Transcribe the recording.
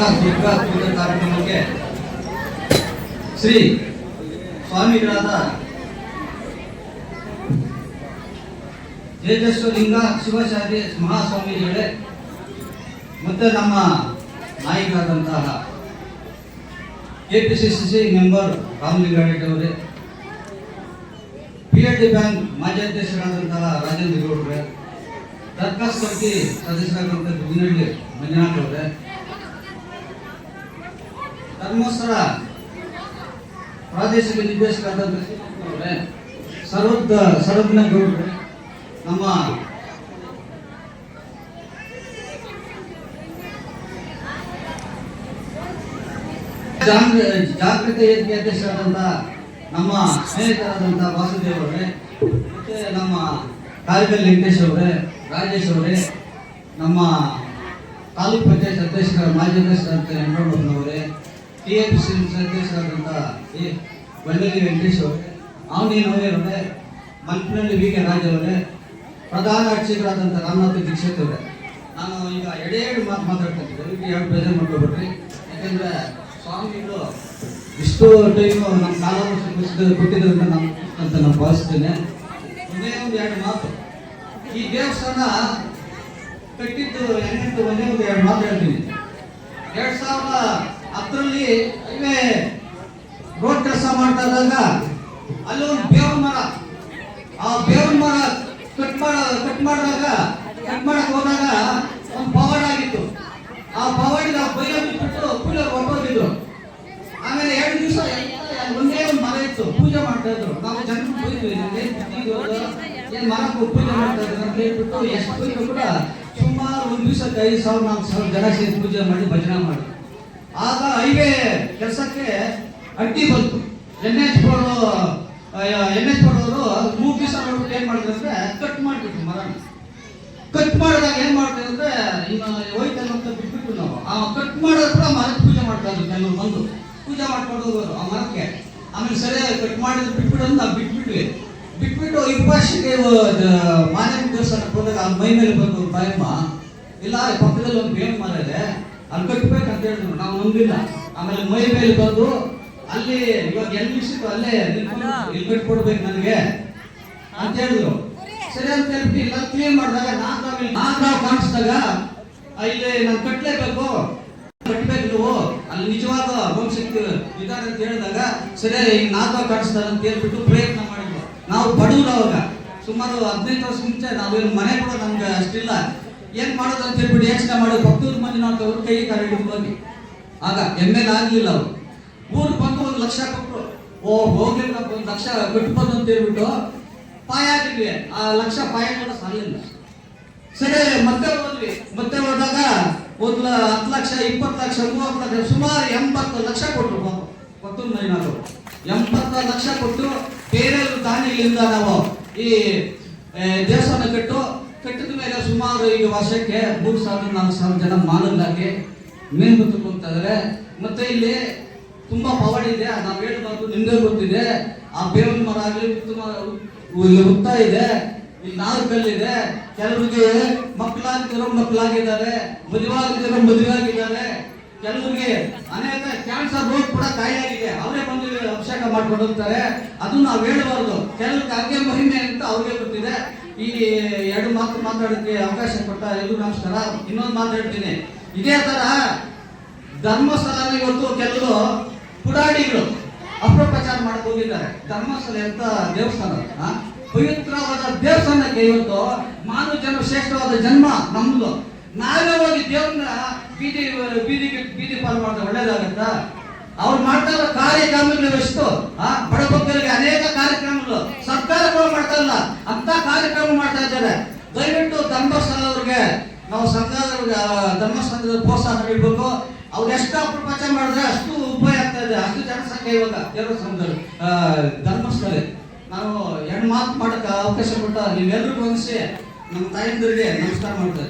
ಸ್ವರ್ಗ ಪೂಜೆ ಕಾರ್ಯಕ್ರಮಕ್ಕೆ ಶ್ರೀ ಸ್ವಾಮಿಗಳಾದ ತೇಜಸ್ವಲಿಂಗ ಶಿವಶಾಲಿ ಮಹಾಸ್ವಾಮೀಜಿಗಳೇ, ಮತ್ತೆ ನಮ್ಮ ನಾಯಕರಾದಂತಹ ಕೆಪಿಸಿಸಿ ಮೆಂಬರ್ ರಾಮಲಿಂಗಾರೆಡ್ಡಿ ಅವರೇ, ಪಿ ಎಲ್ ಡಿ ಬ್ಯಾಂಕ್ ಮಾಜಿ ಅಧ್ಯಕ್ಷರಾದಂತಹ ರಾಜೇಂದ್ರ ಗೌಡ್ರೆ ದರ್ಖಾಸ್ ಸಮಿತಿ ಸದಸ್ಯರಾದಂತಹ ಬಿಗಿನಳ್ಳಿ ಮಂಜುನಾಥ್ ಅವರೇ ಧರ್ಮಸ್ಥಳ ಪ್ರಾದೇಶಿಕ ನಿರ್ದೇಶಕರಾದಂತಹ ಅವರೇ ಸರ್ವದ ಸರ್ವಜ್ಞ ಗೌಡ್ರೆ, ನಮ್ಮ ಜಾಗೃ- ಜಾಗೃತಿ ವೇದಿಕೆ ಅಧ್ಯಕ್ಷರಾದಂತಹ ನಮ್ಮ ಸ್ನೇಹಿತರಾದಂತಹ ವಾಸುದೇವ್ ಅವರೇ, ಮತ್ತೆ ನಮ್ಮ ಕಾರಿಕಲ್ ವೆಂಕಟೇಶ್ ಅವರೇ, ರಾಜೇಶ್ ಅವರೇ, ನಮ್ಮ ತಾಲೂಕ್ ಪಂಚಾಯತ್ ಅಧ್ಯಕ್ಷರ ಮಾಜಿ ಅಧ್ಯಕ್ಷರಾದಂಥ ವೆಂಕಟರಮಣವರೇ ಟಿ ಎಂ ಸಿ ಅಧ್ಯಕ್ಷರಾದಂಥ ಎ ಬಂಡಲಿ ವೆಂಕಟೇಶ್ ಅವರೇ. ಅವನೇನು ಅವರೇ ಮಂತ್ರಿನಲ್ಲಿ ವಿ ಕೆ ರಾಜ್ ಪ್ರಧಾನ ಅರ್ಚಕರಾದಂಥ ರಾಮನಾಥ ದೀಕ್ಷಿತ್ ಅವರೇ. ನಾನು ಈಗ ಎರಡೆರಡು ಮಾತು ದಯವಿಟ್ಟು ಎರಡು ಪ್ರೆಸೆಂಟ್ ಮಾಡ್ಕೊಬಿಟ್ರಿ ಯಾಕಂದ್ರೆ ಸ್ವಾಮಿಗಳು ಇಷ್ಟು ಟೈಮು ನಮ್ಮ ಕಾಲ ಕೊಟ್ಟಿದ್ದರಿಂದ ನಾನು ಅಂತ ನಾನು ಭಾವಿಸ್ತೇನೆ. ಒಂದೇ ಒಂದು ಎರಡು ಮಾತು. ಈ ದೇವಸ್ಥಾನ ಕಟ್ಟಿದ್ದು ಎಂಟು ಒಂದೇ ಒಂದು ಎರಡು ಮಾತು ಹೇಳ್ತೀನಿ. ಎರಡು ಸಾವಿರದ ಹೈವೇ ರೋಡ್ ಕೆಲಸ ಮಾಡ್ತಾ ಇದ್ದಾಗ ಅಲ್ಲಿ ಒಂದು ಬೇವಿನ ಮರ. ಆ ಬೇವಿನ ಮರ ಕಟ್ ಮಾಡ ಕಟ್ ಮಾಡಿದಾಗ ಕಟ್ ಮಾಡಕ್ ಹೋದಾಗ ಒಂದು ಪವಾಡ ಆಗಿತ್ತು. ಆ ಪವಾಡಿನ ಬೈಯ ಬಿಟ್ಬಿಟ್ಟು ಪೂಜೆ ಹೊರಟೋಗಿದ್ರು ಆಮೇಲೆ ಎರಡು ದಿವಸ ಒಂದೇ ಒಂದು ಮರ ಇತ್ತು. ಪೂಜೆ ಮಾಡ್ತಾ ಇದ್ರು. ನಾವು ಜನ ಬೈದ್ವಿ ಏನು ಮರ ಪೂಜೆ ಮಾಡ್ತಾ ಇದ್ರು ಅಂತ ಹೇಳ್ಬಿಟ್ಟು ಎಷ್ಟು ಕೂಡ ಸುಮಾರು ಒಂದು ದಿವಸಕ್ಕೆ ಐದು ಸಾವಿರ, ನಾಲ್ಕು ಸಾವಿರ ಜನ ಸೇರಿ ಪೂಜೆ ಮಾಡಿ ಭಜನೆ ಮಾಡಿ ಆಗ ಹೈವೇ ಕೆಲಸಕ್ಕೆ ಅಡ್ಡಿ ಬಂತು. N H board N H board ಮೂರು ದಿವಸ ನೋಡ್ಬಿಟ್ಟು ಏನು ಮಾಡಿದ್ರು ಅಂದ್ರೆ ಕಟ್ ಮಾಡ್ಬಿಟ್ರು ಮರನ. ಕಟ್ ಮಾಡಿದಾಗ ಏನ್ ಮಾಡ್ತೀವಿ ಅಂದ್ರೆ ಇನ್ನು ಹೋಯ್ತಲ್ಲ ಅಂತ ಬಿಟ್ಬಿಟ್ಟು ನಾವು. ಆ ಕಟ್ ಮಾಡೋದು ಕೂಡ ಮರಕ್ಕೆ ಪೂಜೆ ಮಾಡ್ತಾ ಇದ್ರು ಕೆಲವರು ಬಂದು. ಪೂಜೆ ಮಾಡ್ಕೊಂಡು ಆ ಮರಕ್ಕೆ. ಆಮೇಲೆ ಸರಿಯಾಗಿ ಕಟ್ ಮಾಡಿದ್ರು ಬಿಟ್ಬಿಡು ಅಂತ ನಾವು ಬಿಟ್ಬಿಟ್ವಿ. ಬಿಟ್ಬಿಟ್ಟು ಇಪ್ಪಾಶಿಗೆ ಮಾನ್ಯ ದೇವಸ್ಥಾನಕ್ಕೆ ಹೋದಾಗ ಆ ಮೈ ಮೇಲೆ ಬಂದು ಬಾಯಮ್ಮ. ಇಲ್ಲ ಪಕ್ಕದಲ್ಲಿ ಒಂದು ಬೇವಿನ ಮರ ಅಲ್ಲಿ ಕಟ್ಬೇಕಂತ ಹೇಳಿದ್ರು. ನಾವು ನಂಬಿಲ್ಲ. ಆಮೇಲೆ ಮೈ ಮೇಲೆ ಬಂದು ಅಲ್ಲಿ ಇವಾಗ ಎಲ್ಲಿ ನಿಲ್ಸಿತ್ತು ಅಲ್ಲೇ ಇಲ್ಲಿ ಕಟ್ಕೊಡ್ಬೇಕು ನನಗೆ ಅಂತ ಹೇಳಿದ್ರು. ಸರಿ ಅಂತ ಹೇಳ್ಬಿಟ್ಟು ಇಲ್ಲ ಕ್ಲೀನ್ ಮಾಡಿದಾಗ ನಾಲ್ಕು ನಾಲ್ಕು ಕಾಣಿಸಿದಾಗ ಇಲ್ಲಿ ನಾನು ಕಟ್ಲೇಬೇಕು. ಕಟ್ಬೇಕು ನೀವು. ಅಲ್ಲಿ ನಿಜವಾದ ವಂಶಕ್ಕೆ ಇದ್ದಾರೆ ಅಂತ ಹೇಳಿದಾಗ ಸರಿ ಈಗ ನಾಲ್ಕು ಕಾಣಿಸ್ತಾರೆ ಅಂತ ಹೇಳ್ಬಿಟ್ಟು ಪ್ರಯತ್ನ ಮಾಡಿದ್ವು. ನಾವು ಬಡವ್ರು ಅವಾಗ. ಸುಮಾರು ಹದಿನೈದು ವರ್ಷ ಮುಂಚೆ ನಾವೇನು ಮನೆ ಕೂಡ ನಮ್ಗೆ ಅಷ್ಟಿಲ್ಲ. ಏನ್ ಮಾಡೋದು ಅಂತ ಹೇಳ್ಬಿಟ್ಟು ಯೋಚನೆ ಮಾಡಿ ಭಕ್ತೂರು ಮಂಜುನಾಥ್ ಅವರು ಕೈ ಕರೆ ಹಿಡಿದು ಹೋಗಿ ಆಗ ಎಂ ಎಲ್ ಆಗ್ಲಿಲ್ಲ ಅವ್ರು. ಊರು ಬಂದು ಒಂದು ಲಕ್ಷ ಕೊಟ್ಟರು ಓ ಹೋಗ್ಲಿಲ್ಲ ಒಂದು ಲಕ್ಷ ಕಟ್ಬೋದು ಅಂತ ಹೇಳ್ಬಿಟ್ಟು ಪಾಯ ಆಗಿದ್ವಿ ಆ ಲಕ್ಷ ಪಾಯ ಕೂಡ ಸಾಲಿಲ್ಲ ಸರಿ, ಮತ್ತೆ ಹೋದ್ವಿ. ಮತ್ತೆ ಹೋದಾಗ ಒಂದು ಹತ್ತು ಲಕ್ಷ, ಇಪ್ಪತ್ತು ಲಕ್ಷ, ಮೂವತ್ತು ಲಕ್ಷ, ಸುಮಾರು ಎಂಬತ್ತು ಲಕ್ಷ ಕೊಟ್ಟರು ಪಾಪ. ಕೊತ್ತೂರು ಮೈನಾರು ಎಂಬತ್ತು ಲಕ್ಷ ಕೊಟ್ಟು ಬೇರೆ ಇಲ್ಲಿಂದ ನಾವು ಈ ದೇವಸ್ಥಾನ ಕಟ್ಟು ಕಟ್ಟಿದ ಮೇಲೆ ಸುಮಾರು ಈಗ ವರ್ಷಕ್ಕೆ ಮೂರು ಸಾವಿರ, ನಾಲ್ಕು ಸಾವಿರ ಜನ ಮಾನವಾಗಿ ಮೀನು ತಗೊಂತ ಇದಾರೆ ಮತ್ತೆ ಇಲ್ಲಿ ತುಂಬಾ ಪವರ್ ಇದೆ. ನಾವು ಹೇಳ್ಬಾರ್ದು, ನಿಮ್ಗೆ ಗೊತ್ತಿದೆ. ಆ ಬೇವಿನ ಮರ ಆಗಲಿ ಇಲ್ಲಿ ಹುತ್ತ ಇದೆ. ಇಲ್ಲಿ ನಾಲ್ಕು ಕಲ್ಲಿದೆ. ಕೆಲವರಿಗೆ ಮಕ್ಕಳಾಗ್ತಿರೋ ಮಕ್ಕಳಾಗಿದ್ದಾರೆ. ಮದುವೆ ಆಗಿರೋ ಮದುವೆ ಆಗಿದ್ದಾರೆ ಕೆಲವರಿಗೆ ಅನೇಕ ಕ್ಯಾನ್ಸರ್ ರೋಗ ಕೂಡ ಕಾಯಿಯಾಗಿದೆ ಅವರೇ ಬಂದು ಅಭಿಷೇಕ ಮಾಡ್ಕೊಂಡು ಹೋಗ್ತಾರೆ. ಅದು ನಾವು ಹೇಳಬಾರ್ದು. ಕೆಲವ್ರಿಗೆ ಅಗ್ಗೆ ಮಹಿಮೆ ಅಂತ ಅವ್ರಿಗೆ ಗೊತ್ತಿದೆ. ಈ ಎರಡು ಮಾತು ಮಾತಾಡೋಕ್ಕೆ ಅವಕಾಶ ಕೊಟ್ಟ ಎಲ್ಲರೂ ನಮಸ್ಕಾರ. ಇನ್ನೊಂದು ಮಾತಾಡ್ತೀನಿ ಇದೇ ತರ ಧರ್ಮಸ್ಥಳ ಇವತ್ತು ಕೆಲವರು ಪುಡಾಡಿಗಳು ಅಪಪ್ರಚಾರ ಮಾಡಕ್ ಹೋಗಿದ್ದಾರೆ. ಧರ್ಮಸ್ಥಳ ಎಂತ ದೇವಸ್ಥಾನ? ಪವಿತ್ರವಾದ ದೇವಸ್ಥಾನಕ್ಕೆ ಇವತ್ತು ಮಾನವ ಜನ ಶ್ರೇಷ್ಠವಾದ ಜನ್ಮ ನಮ್ದು. ನಾವೇ ಹೋಗಿ ದೇವ್ರನ್ನ ಬೀದಿ ಬೀದಿ ಬೀದಿ ಪಾಲು ಮಾಡಿದ್ರೆ ಒಳ್ಳೇದಾಗತ್ತ? ಅವ್ರು ಮಾಡ್ತಾ ಇರೋ ಕಾರ್ಯಕ್ರಮಗಳು ಎಷ್ಟು, ಆ ಅನೇಕ ಕಾರ್ಯಕ್ರಮಗಳು. ಸರ್ಕಾರಗಳು ಮಾಡ್ತಾ ಇಲ್ಲ. ಅಂತ ಕಾರ್ಯಕ್ರಮ ಮಾಡ್ತಾ ಇದ್ದಾರೆ. ದಯವಿಟ್ಟು ಧರ್ಮಸ್ಥಳ ಅವ್ರಿಗೆ, ನಾವು ಸರ್ಕಾರದವ್ರಿಗೆ ಧರ್ಮಸ್ಥಳದ ಪ್ರೋತ್ಸಾಹ ನೀಡಬೇಕು. ಅವ್ರು ಎಷ್ಟು ಅಪ್ರಪಚ ಮಾಡಿದ್ರೆ ಅಷ್ಟು ಉಪಾಯ ಆಗ್ತಾ ಇದೆ. ಅಷ್ಟು ಜನಸಂಖ್ಯೆ ಇವಾಗ ದೇವರ ಸಂಘದಲ್ಲಿ ಧರ್ಮಸ್ಥಳ ನಾನು ಎರಡು ಮಾತು ಮಾಡಕ್ಕೆ ಅವಕಾಶ ಕೊಟ್ಟ ನೀವೆಲ್ಲರಿಗೂ ಅನಿಸಿ, ನಮ್ಮ ತಾಯಂದಿರಿಗೆ ನಮಸ್ಕಾರ ಮಾಡ್ತಾರೆ